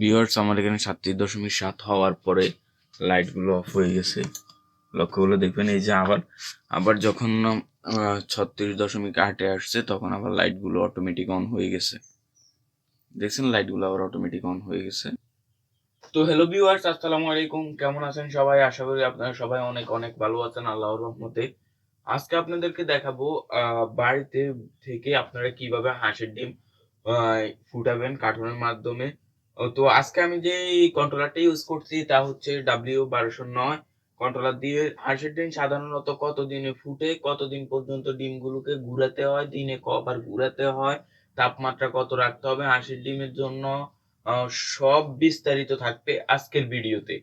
Viewers আমার এখানে সাতত্রিশ দশমিক সাত হওয়ার পরে লাইটগুলো অফ হয়ে গেছে। লক্ষ্যগুলো দেখবেন, এই যে আবার আবার যখন ছত্রিশ দশমিক আটে আসছে, তখন আবার লাইটগুলো অটোমেটিক অন হয়ে গেছে। দেখছেন লাইটগুলো আবার অটোমেটিক অন হয়ে গেছে। তো হ্যালো ভিউয়ার্স আসসালামু আলাইকুম। কেমন আছেন সবাই? আশা করি আপনারা সবাই অনেক অনেক ভালো আছেন, আল্লাহর রহমতে। আজকে আপনাদেরকে দেখাবো বাড়িতে থেকে আপনারা কীভাবে হাঁসের ডিম ফুটাবেন কার্টুনের মাধ্যমে। তো আজকে আমি যে কন্ট্রোলারটা ইউজ করছি তা হচ্ছে ডাব্লিউ বারোশো নয়। কন্ট্রোলার দিয়ে হাঁসের ডিম সাধারণত কতদিনে ফুটে, কতদিন পর্যন্ত ডিমগুলোকে ঘুরাতে হয়, দিনে কবার ঘুরাতে হয়, তাপমাত্রা কত রাখতে হবে, হাঁসের ডিমের জন্য সব বিস্তারিত থাকবে আজকের ভিডিওতে।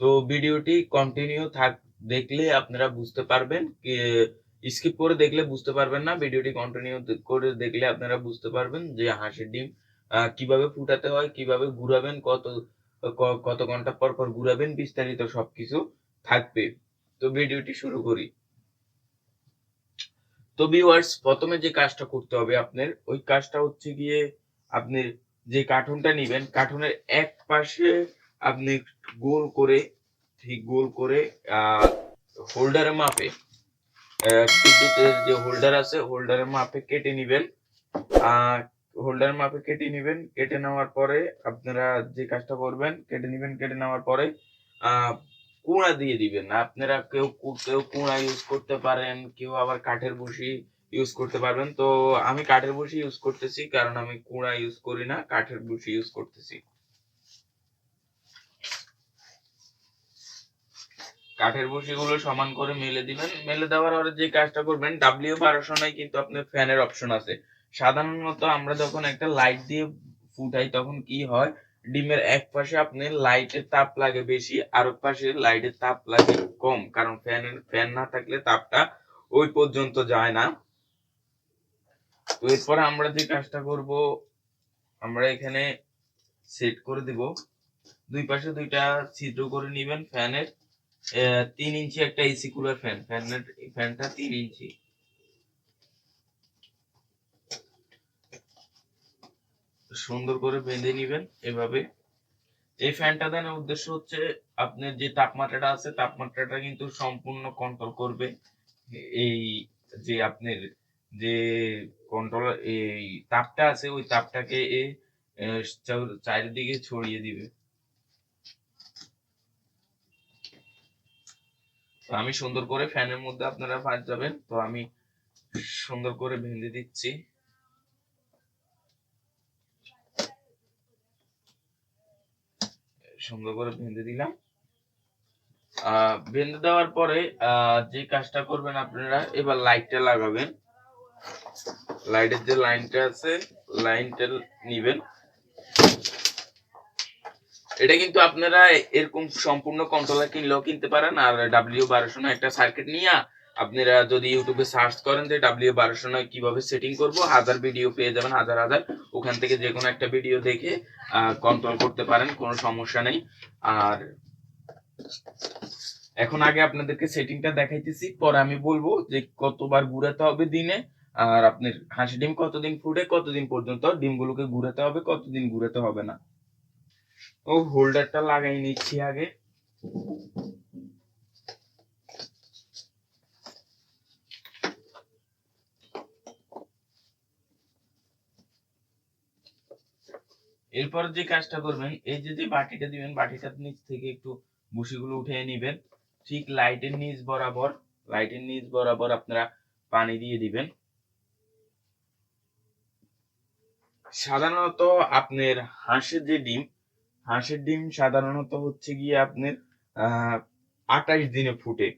তো ভিডিওটি কন্টিনিউ থাক, দেখলে আপনারা বুঝতে পারবেন স্কিপ করে দেখলে বুঝতে পারবেন না, ভিডিওটি কন্টিনিউ করে দেখলে আপনারা বুঝতে পারবেন যে হাঁসের ডিম কীভাবে ফুটাতে হয়, কীভাবে ঘুরাবেন, কত কত ঘণ্টা পর পর ঘুরাবেন, বিস্তারিত সবকিছু থাকবে। তো ভিডিওটি শুরু করি। তো ভিউয়ার্স প্রথমে যে কাজটা করতে হবে আপনার, ওই কাজটা হচ্ছে গিয়ে আপনি যে কার্টুনটা নিবেন, কার্টুনের এক পাশে আপনি গোল করে, ঠিক গোল করে হোল্ডারের মাপে বিদ্যুতের যে হোল্ডার আছে হোল্ডারের মাপে কেটে নিবেন। হোল্ডারের মাপে কেটে নিবেন। কেটে নেওয়ার পরে আপনারা যে কাজটা করবেন, কেটে নিবেন, কেটে নেওয়ার পরে কুড়া দিয়ে দিবেন। আপনারা কেউ কেউ কুড়া ইউজ করতে পারেন, কেউ আবার কাঠের বসি ইউজ করতে পারবেন। তো আমি কাঠের বসি ইউজ করতেছি, কারণ আমি কুড়া ইউজ করি না, কাঠের বসি ইউজ করতেছি। কাঠের বসিগুলো সমান করে মেলে দিবেন। মেলে দেওয়ার পরে যে কাজটা করবেন ডাব্লিউ বারোশো নয় কিন্তু আপনার ফ্যানের অপশন আছে। সাধারণত আমরা যখন একটা লাইট দিয়ে ফুটাই, তখন কি হয়? ডিমের এক পাশে আপনার লাইটের তাপ লাগে বেশি, আর পাশে লাইটের তাপ লাগে কম, কারণ ফ্যানের ফ্যান না থাকলে তাপটা ওই পর্যন্ত যায় না। তো এরপরে আমরা যে কাজটা করব, আমরা এখানে সেট করে দিব। দুই পাশে দুইটা ছিদ্র করে নিবেন ফ্যানের তিন ইঞ্চি একটা এসি কুলার ফ্যান ফ্যানের ফ্যানটা তিন ইঞ্চি। সুন্দর করে বেঁধে নিবেন এভাবে। এই ফ্যানটা দেওয়ার উদ্দেশ্য হচ্ছে আপনার যে তাপমাত্রাটা আছে, তাপমাত্রাটা কিন্তু সম্পূর্ণ কন্ট্রোল করবে। এই যে আপনার যে কন্ট্রোল এই তাপটা আছে, ওই তাপটাকে এ চারিদিকে ছড়িয়ে দিবে। আমি সুন্দর করে ফ্যানের মধ্যে আপনারা ভাজ যাবেন। তো আমি সুন্দর করে ভেঙে দিচ্ছি। সুন্দর করে ভেঙে দিলাম। বেঁধে দেওয়ার পরে যে কাজটা করবেন আপনারা, এবার লাইটটা লাগাবেন। লাইটের যে লাইনটা আছে, লাইনটা নিবেন। এটা কিন্তু আপনারা এরকম সম্পূর্ণ কন্ট্রোলার কিনলেও কিনতে পারেন, আর ডাব্লিউ বারোশো একটা সার্কিট নিয়ে আপনারা যদি ইউটিউবে সার্চ করেন যে ডাব্লিউ বারোশো নয় কীভাবে সেটিং করব, হাজার ভিডিও পেয়ে যাবেন, হাজার হাজার। ওখান থেকে যে কোনো একটা ভিডিও দেখে কন্ট্রোল করতে পারেন, কোনো সমস্যা নেই। আর এখন আগে আপনাদেরকে সেটিংটা দেখাইতেছি, পরে আমি বলব যে কতবার ঘুরাতে হবে দিনে, আর আপনার হাঁসি ডিম কতদিন ফুটে, কতদিন পর্যন্ত ডিমগুলোকে ঘুরাতে হবে, কতদিন ঘুরাতে হবে না। ও হোল্ডারটা লাগাই নিচ্ছি আগে। এরপর যে কাজটা করবেন, এই যে যে বাটিটা দিবেন, বাটিটার নিচ থেকে একটু ভুসিগুলো উঠিয়ে নিবেন। ঠিক লাইটের নিচ বরাবর, লাইটের নিচ বরাবর আপনারা পানি দিয়ে দিবেন। সাধারণত আপনার হাঁসের যে ডিম, হাঁসের ডিম সাধারণত হচ্ছে গিয়ে আপনার, আহ, আঠাশ দিনে ফুটে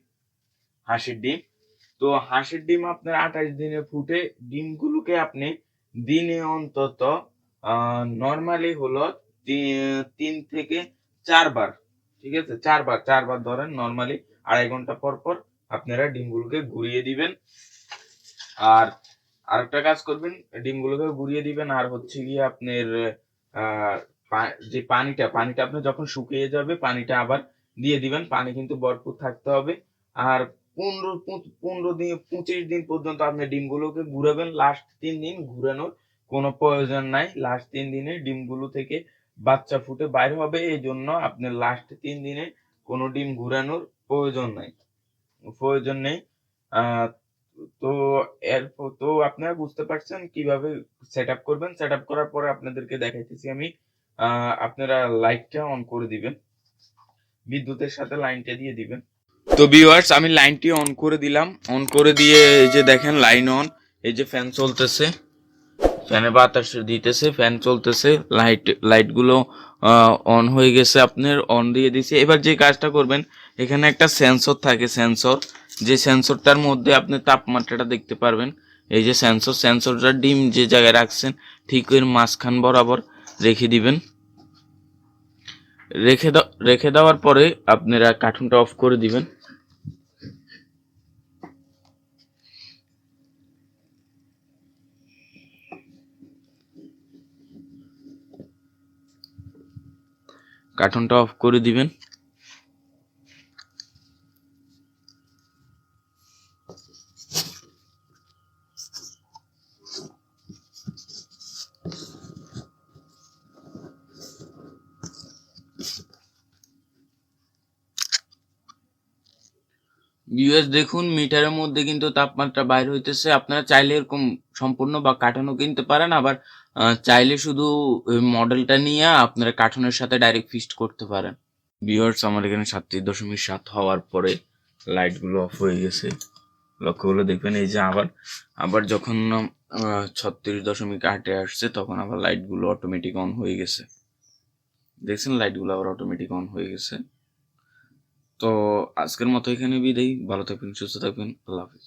হাঁসের ডিম। তো হাঁসের ডিম আপনার আঠাশ দিনে ফুটে, ডিমগুলোকে আপনি দিনে অন্তত নর্মালি হলো তিন থেকে চারবার, ঠিক আছে? চারবার চারবার ধরেন নর্মালি আড়াই ঘণ্টা পর পর আপনারা ডিমগুলোকে ঘুরিয়ে দিবেন। আর আরেকটা কাজ করবেন, ডিমগুলোকে ঘুরিয়ে দিবেন, আর হচ্ছে গিয়ে আপনার যে পানিটা পানিটা আপনার যখন শুকিয়ে যাবে, পানিটা আবার দিয়ে দিবেন। পানি কিন্তু ভরপুর থাকতে হবে। আর পনেরো পনেরো দিন, পঁচিশ দিন পর্যন্ত আপনি ডিমগুলোকে ঘুরাবেন লাস্ট তিন দিন ঘুরানোর কোনো প্রয়োজন নাই। লাস্ট তিন দিনে ডিমগুলো থেকে বাচ্চা ফুটে বাইর হবে। এই জন্য আপনার লাস্ট তিন দিনে কোনো ডিম ঘুরানোর প্রয়োজন নাই। প্রয়োজন নেই। তো এর তো আপনারা বুঝতে পারছেন কীভাবে সেট আপ করবেন। সেট আপ করার পরে আপনাদেরকে দেখাইতেছি আমি। আপনারা লাইটটা অন করে দিবেন। বিদ্যুতের সাথে লাইনটা দিয়ে দিবেন। তো ভিউয়ার্স আমি লাইনটি অন করে দিলাম। অন করে দিয়ে এই যে দেখেন লাইন অন এই যে ফ্যান চলতেছে। ফ্যানে বাতাস দিতেছে, ফ্যান চলতেছে, লাইট, লাইটগুলো অন হয়ে গেছে আপনার অন দিয়ে দিছে। এবার যে কাজটা করবেন, এখানে একটা সেন্সর থাকে সেন্সর যে সেন্সরটার মধ্যে আপনি তাপমাত্রাটা দেখতে পারবেন। এই যে সেন্সর সেন্সরটা ডিম যে জায়গায় রাখছেন, ঠিক এর মাঝখান বরাবর রেখে দিবেন। রেখে রেখে দেওয়ার পরে আপনারা কার্টুনটা অফ করে দিবেন। কার্টুনটা অফ করে দিবেন। ইউএস দেখুন, মিটারের মধ্যে কিন্তু তাপমাত্রা বাইর হইতেছে। আপনারা চাইলে এরকম সম্পূর্ণ বা কাটানো কিনতে পারেন। আবার চাইলে শুধু মডেলটা নিয়ে আপনারা কার্টুনের সাথে ডাইরেক্ট ফিক্সড করতে পারেন। ভিউয়ার্স আমার এখানে সাতত্রিশ দশমিক সাত হওয়ার পরে লাইটগুলো অফ হয়ে গেছে। লক্ষ্যগুলো দেখবেন, এই যে আবার আবার যখন ছত্রিশ দশমিক আটে আসছে, তখন আবার লাইটগুলো অটোমেটিক অন হয়ে গেছে। দেখছেন লাইটগুলো আবার অটোমেটিক অন হয়ে গেছে। তো আজকের মতো এখানে বিদায়। ভালো থাকবেন, সুস্থ থাকবেন। আল্লাহ হাফিজ।